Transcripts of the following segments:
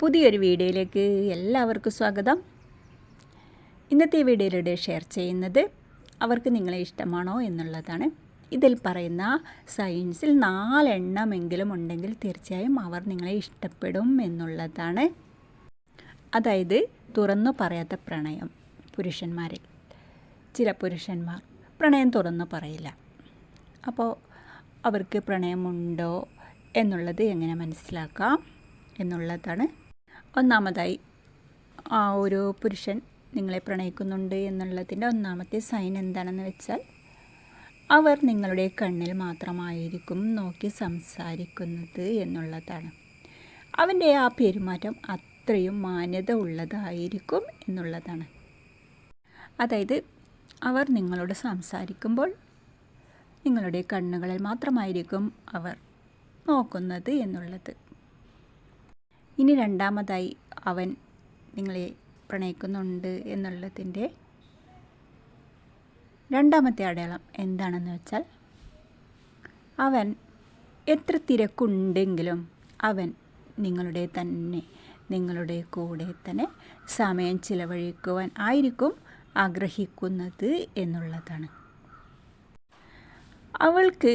പുതിയൊരു വീഡിയോയിലേക്ക് എല്ലാവർക്കും സ്വാഗതം. ഇന്നത്തെ വീഡിയോയിലൂടെ ഷെയർ ചെയ്യുന്നത് അവർക്ക് നിങ്ങളെ ഇഷ്ടമാണോ എന്നുള്ളതാണ്. ഇതിൽ പറയുന്ന സയൻസിൽ നാലെണ്ണമെങ്കിലും ഉണ്ടെങ്കിൽ തീർച്ചയായും അവർ നിങ്ങളെ ഇഷ്ടപ്പെടും എന്നുള്ളതാണ്. അതായത് തുറന്നു പറയാത്ത പ്രണയം പുരുഷന്മാരിൽ. ചില പുരുഷന്മാർ പ്രണയം തുറന്നു പറയില്ല. അപ്പോൾ അവർക്ക് പ്രണയമുണ്ടോ എന്നുള്ളത് എങ്ങനെ മനസ്സിലാക്കാം എന്നുള്ളതാണ് ഒന്നാമതായി ആ ഒരു പുരുഷൻ നിങ്ങളെ പ്രണയിക്കുന്നുണ്ട് എന്നുള്ളതിന്റെ ഒന്നാമത്തെ സൈൻ എന്താണെന്ന് വെച്ചാൽ അവർ നിങ്ങളുടെ കണ്ണിൽ മാത്രമായിരിക്കും നോക്കി സംസാരിക്കുന്നത് എന്നുള്ളതാണ്. അവന്റെ ആ പെരുമാറ്റം അത്രയും മാന്യത ഉള്ളതായിരിക്കും എന്നുള്ളതാണ്. അതായത് അവർ നിങ്ങളോട് സംസാരിക്കുമ്പോൾ നിങ്ങളുടെ കണ്ണുകളിൽ മാത്രമായിരിക്കും അവർ നോക്കുന്നത് എന്നുള്ളത്. ഇനി രണ്ടാമതായി അവൻ നിങ്ങളെ പ്രണയിക്കുന്നുണ്ട് എന്നുള്ളതിന്റെ രണ്ടാമത്തെ അടയാളം എന്താണെന്ന് വെച്ചാൽ അവൻ എത്ര തിരക്കുണ്ടെങ്കിലും അവൻ നിങ്ങളുടെ തന്നെ നിങ്ങളുടെ കൂടെ തന്നെ സമയം ചിലവഴിക്കുവാൻ ആയിരിക്കും ആഗ്രഹിക്കുന്നത് എന്നുള്ളതാണ്. അവൾക്ക്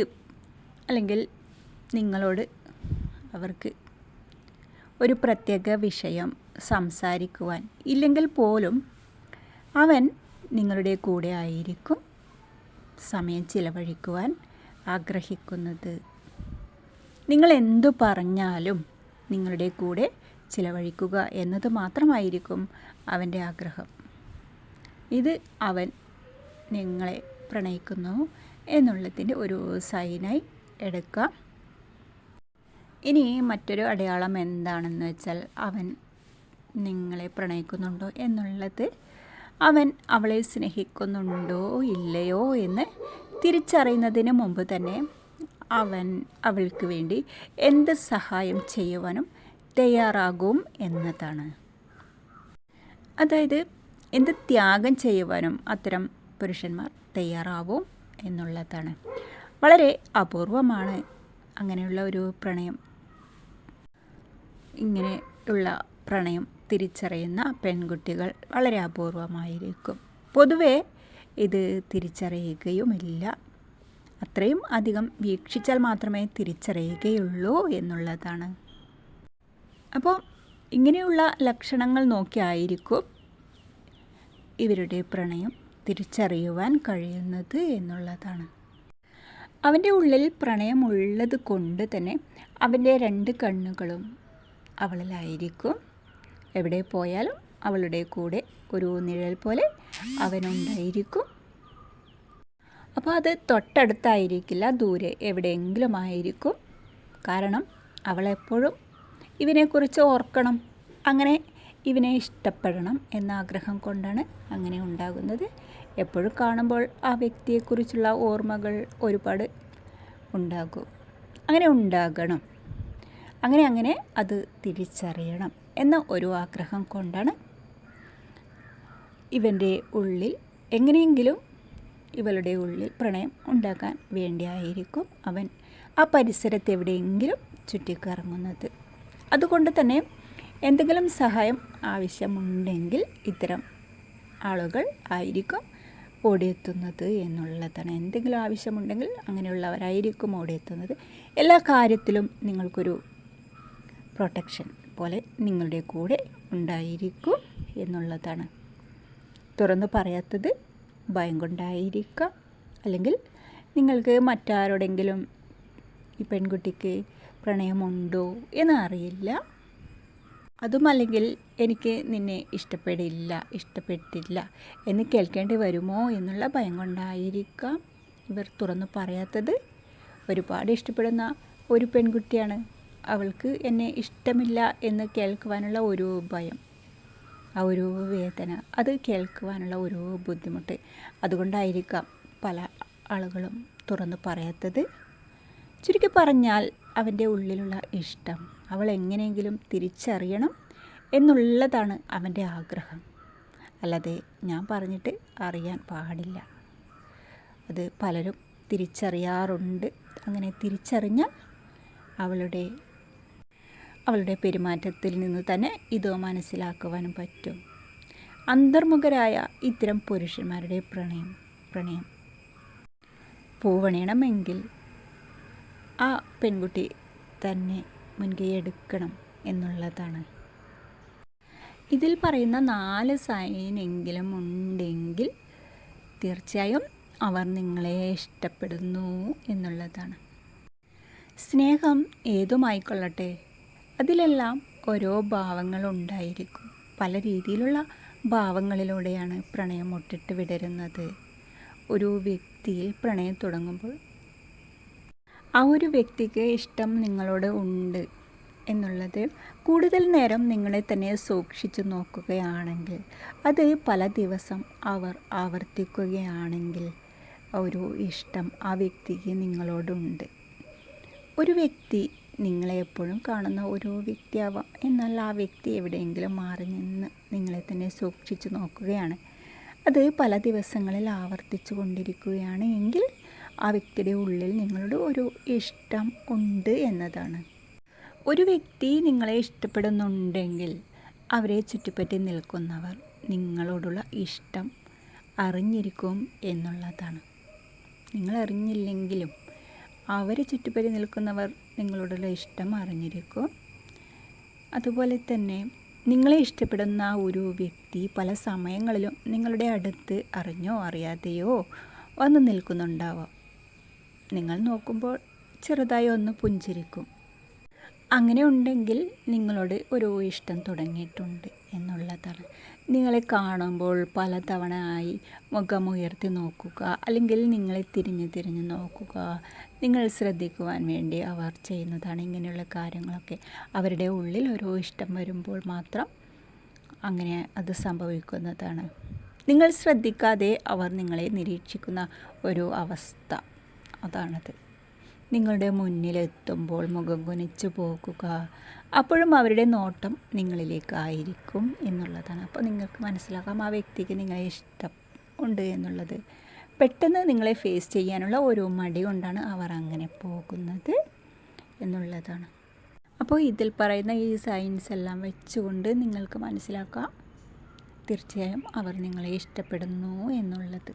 അല്ലെങ്കിൽ നിങ്ങളോട് അവർക്ക് ഒരു പ്രത്യേക വിഷയം സംസാരിക്കുവാൻ ഇല്ലെങ്കിൽ പോലും അവൻ നിങ്ങളുടെ കൂടെ ആയിരിക്കും സമയം ചിലവഴിക്കുവാൻ ആഗ്രഹിക്കുന്നത്. നിങ്ങൾ എന്തു പറഞ്ഞാലും നിങ്ങളുടെ കൂടെ ചിലവഴിക്കുക എന്നത് മാത്രമായിരിക്കും അവന്റെ ആഗ്രഹം. ഇത് അവൻ നിങ്ങളെ പ്രണയിക്കുന്നു എന്നുള്ളതിന്റെ ഒരു സൈനായി എടുക്കാം. ഇനി മറ്റൊരു അടയാളം എന്താണെന്ന് വെച്ചാൽ അവൻ നിങ്ങളെ പ്രണയിക്കുന്നുണ്ടോ എന്നുള്ളത്. അവൻ അവളെ സ്നേഹിക്കുന്നുണ്ടോ ഇല്ലയോ എന്ന് തിരിച്ചറിയുന്നതിന് മുമ്പ് തന്നെ അവൻ അവൾക്ക് വേണ്ടി എന്ത് സഹായം ചെയ്യുവാനും തയ്യാറാകും എന്നതാണ്. അതായത് എന്ത് ത്യാഗം ചെയ്യുവാനും അത്തരം പുരുഷന്മാർ തയ്യാറാവും എന്നുള്ളതാണ്. വളരെ അപൂർവമാണ് അങ്ങനെയുള്ള ഒരു പ്രണയം. ഇങ്ങനെയുള്ള പ്രണയം തിരിച്ചറിയുന്ന പെൺകുട്ടികൾ വളരെ അപൂർവമായിരിക്കും. പൊതുവെ ഇത് തിരിച്ചറിയുകയുമില്ല. അത്രയും അധികം വീക്ഷിച്ചാൽ മാത്രമേ തിരിച്ചറിയുകയുള്ളൂ എന്നുള്ളതാണ്. അപ്പോൾ ഇങ്ങനെയുള്ള ലക്ഷണങ്ങൾ നോക്കിയായിരിക്കും ഇവരുടെ പ്രണയം തിരിച്ചറിയുവാൻ കഴിയുന്നത് എന്നുള്ളതാണ്. അവന്റെ ഉള്ളിൽ പ്രണയമുള്ളത് കൊണ്ട് തന്നെ അവന്റെ രണ്ട് കണ്ണുകളും അവളിലായിരിക്കും. എവിടെ പോയാലും അവളുടെ കൂടെ ഒരു നിഴൽ പോലെ അവനുണ്ടായിരിക്കും. അപ്പോൾ അത് തൊട്ടടുത്തായിരിക്കില്ല ദൂരെ എവിടെയെങ്കിലും ആയിരിക്കും. കാരണം അവളെപ്പോഴും ഇവനെക്കുറിച്ച് ഓർക്കണം അങ്ങനെ ഇവനെ ഇഷ്ടപ്പെടണം എന്ന ആഗ്രഹം കൊണ്ടാണ് അങ്ങനെ ഉണ്ടാകുന്നത്. എപ്പോഴും കാണുമ്പോൾ ആ വ്യക്തിയെക്കുറിച്ചുള്ള ഓർമ്മകൾ ഒരുപാട് ഉണ്ടാകും. അങ്ങനെ ഉണ്ടാകണം. അങ്ങനെ അങ്ങനെ അത് തിരിച്ചറിയണം എന്ന ഒരു ആഗ്രഹം കൊണ്ടാണ് ഇവന്റെ ഉള്ളിൽ എങ്ങനെയെങ്കിലും ഇവളുടെ ഉള്ളിൽ പ്രണയം ഉണ്ടാക്കാൻ വേണ്ടിയായിരിക്കും അവൻ ആ പരിസരത്ത് എവിടെയെങ്കിലും ചുറ്റിക്കറങ്ങുന്നത്. അതുകൊണ്ട് തന്നെ എന്തെങ്കിലും സഹായം ആവശ്യമുണ്ടെങ്കിൽ ഇത്തരം ആളുകൾ ആയിരിക്കും ഓടിയെത്തുന്നത് എന്നുള്ളതാണ്. എന്തെങ്കിലും ആവശ്യമുണ്ടെങ്കിൽ അങ്ങനെയുള്ളവരായിരിക്കും ഓടിയെത്തുന്നത്. എല്ലാ കാര്യത്തിലും നിങ്ങൾക്കൊരു പ്രൊട്ടക്ഷൻ പോലെ നിങ്ങളുടെ കൂടെ ഉണ്ടായിരിക്കും എന്നുള്ളതാണ്. തുറന്നു പറയാത്തത് ഭയം കൊണ്ടായിരിക്കാം. അല്ലെങ്കിൽ നിങ്ങൾക്ക് മറ്റാരോടെങ്കിലും ഈ പെൺകുട്ടിക്ക് പ്രണയമുണ്ടോ എന്നറിയില്ല അതുമല്ലെങ്കിൽ എനിക്ക് നിന്നെ ഇഷ്ടപ്പെടില്ല ഇഷ്ടപ്പെട്ടില്ല എന്ന് കേൾക്കേണ്ടി വരുമോ എന്നുള്ള ഭയം കൊണ്ടായിരിക്കാം. ഇവർ തുറന്നു പറയാത്തത് ഒരുപാട് ഇഷ്ടപ്പെടുന്ന ഒരു പെൺകുട്ടിയാണ്. അവൾക്ക് എന്നെ ഇഷ്ടമില്ല എന്ന് കേൾക്കുവാനുള്ള ഒരു ഭയം ആ ഒരു വേദന അത് കേൾക്കുവാനുള്ള ഒരു ബുദ്ധിമുട്ട്. അതുകൊണ്ടായിരിക്കാം പല ആളുകളും തുറന്നു പറയാത്തത്. ചുരുക്കി പറഞ്ഞാൽ അവന്റെ ഉള്ളിലുള്ള ഇഷ്ടം അവൾ എങ്ങനെയെങ്കിലും തിരിച്ചറിയണം എന്നുള്ളതാണ് അവന്റെ ആഗ്രഹം. അല്ലാതെ ഞാൻ പറഞ്ഞിട്ട് അറിയാൻ പാടില്ല. അത് പലരും തിരിച്ചറിയാറുണ്ട്. അങ്ങനെ തിരിച്ചറിഞ്ഞാൽ അവളുടെ അവളുടെ പെരുമാറ്റത്തിൽ നിന്ന് തന്നെ ഇത് മനസ്സിലാക്കുവാനും പറ്റും. അന്തർമുഖരായ ഇത്തരം പുരുഷന്മാരുടെ പ്രണയം പ്രണയം. പൂവണിയണമെങ്കിൽ ആ പെൺകുട്ടി തന്നെ മുൻകൈ എടുക്കണം എന്നുള്ളതാണ്. ഇതിൽ പറയുന്ന നാല് സൈനെങ്കിലും ഉണ്ടെങ്കിൽ തീർച്ചയായും അവർ നിങ്ങളെ ഇഷ്ടപ്പെടുന്നു എന്നുള്ളതാണ്. സ്നേഹം ഏതുമായിക്കൊള്ളട്ടെ? അതിലെല്ലാം ഓരോ ഭാവങ്ങളുണ്ടായിരിക്കും. പല രീതിയിലുള്ള ഭാവങ്ങളിലൂടെയാണ് പ്രണയം മുട്ടിട്ട് വിടരുന്നത്. ഒരു വ്യക്തിയിൽ പ്രണയം തുടങ്ങുമ്പോൾ ആ ഒരു വ്യക്തിക്ക് ഇഷ്ടം നിങ്ങളോട് ഉണ്ട് എന്നുള്ളത് കൂടുതൽ നേരം നിങ്ങളെ തന്നെ സൂക്ഷിച്ചു നോക്കുകയാണെങ്കിൽ അത് പല ദിവസം അവർ ആവർത്തിക്കുകയാണെങ്കിൽ ഒരു ഇഷ്ടം ആ വ്യക്തിക്ക് നിങ്ങളോടുണ്ട്. ഒരു വ്യക്തി നിങ്ങളെ എപ്പോഴും കാണുന്ന ഒരു വ്യക്തിയാവാം. എന്നാൽ ആ വ്യക്തി എവിടെയെങ്കിലും മാറി നിന്ന് നിങ്ങളെ തന്നെ സൂക്ഷിച്ചു നോക്കുകയാണ്. അത് പല ദിവസങ്ങളിൽ ആവർത്തിച്ചു കൊണ്ടിരിക്കുകയാണ്. എങ്കിൽ ആ വ്യക്തിയുടെ ഉള്ളിൽ നിങ്ങളുടെ ഒരു ഇഷ്ടം ഉണ്ട് എന്നതാണ്. ഒരു വ്യക്തി നിങ്ങളെ ഇഷ്ടപ്പെടുന്നുണ്ടെങ്കിൽ അവരെ ചുറ്റിപ്പറ്റി നിൽക്കുന്നവർ നിങ്ങളോടുള്ള ഇഷ്ടം അറിഞ്ഞിരിക്കും എന്നുള്ളതാണ്. നിങ്ങൾ അറിഞ്ഞില്ലെങ്കിലും അവരെ ചുറ്റിപ്പറ്റി നിൽക്കുന്നവർ നിങ്ങളോടുള്ള ഇഷ്ടം അറിഞ്ഞിരിക്കും. അതുപോലെ തന്നെ നിങ്ങളെ ഇഷ്ടപ്പെടുന്ന ഒരു വ്യക്തി പല സമയങ്ങളിലും നിങ്ങളുടെ അടുത്ത് അറിഞ്ഞോ അറിയാതെയോ വന്ന് നിൽക്കുന്നുണ്ടാവാം. നിങ്ങൾ നോക്കുമ്പോൾ ചെറുതായി ഒന്ന് പുഞ്ചിരിക്കും. അങ്ങനെ ഉണ്ടെങ്കിൽ നിങ്ങളോട് ഒരു ഇഷ്ടം തുടങ്ങിയിട്ടുണ്ട്. എന്നുള്ളതാണ്. നിങ്ങളെ കാണുമ്പോൾ പലതവണ ആയി മുഖമുയർത്തി നോക്കുക അല്ലെങ്കിൽ നിങ്ങളെ തിരിഞ്ഞ് തിരിഞ്ഞ് നോക്കുക നിങ്ങൾ ശ്രദ്ധിക്കുവാൻ വേണ്ടി അവർ ചെയ്യുന്നതാണ് ഇങ്ങനെയുള്ള കാര്യങ്ങളൊക്കെ. അവരുടെ ഉള്ളിൽ ഒരു ഇഷ്ടം വരുമ്പോൾ മാത്രം അങ്ങനെ അത് സംഭവിക്കുന്നതാണ്. നിങ്ങൾ ശ്രദ്ധിക്കാതെ അവർ നിങ്ങളെ നിരീക്ഷിക്കുന്ന ഒരു അവസ്ഥ. അതാണത്. നിങ്ങളുടെ മുന്നിലെത്തുമ്പോൾ മുഖം കുനിച്ചു പോകുക അപ്പോഴും അവരുടെ നോട്ടം നിങ്ങളിലേക്കായിരിക്കും എന്നുള്ളതാണ്. അപ്പോൾ നിങ്ങൾക്ക് മനസ്സിലാക്കാം ആ വ്യക്തിക്ക് നിങ്ങളെ ഇഷ്ടം ഉണ്ട് എന്നുള്ളത്. പെട്ടെന്ന് നിങ്ങളെ ഫേസ് ചെയ്യാനുള്ള ഒരു മടി കൊണ്ടാണ് അവർ അങ്ങനെ പോകുന്നത് എന്നുള്ളതാണ്. അപ്പോൾ ഇതിൽ പറയുന്ന ഈ സയൻസ് എല്ലാം വെച്ചുകൊണ്ട് നിങ്ങൾക്ക് മനസ്സിലാക്കാം. തീർച്ചയായും അവർ നിങ്ങളെ ഇഷ്ടപ്പെടുന്നു എന്നുള്ളത്.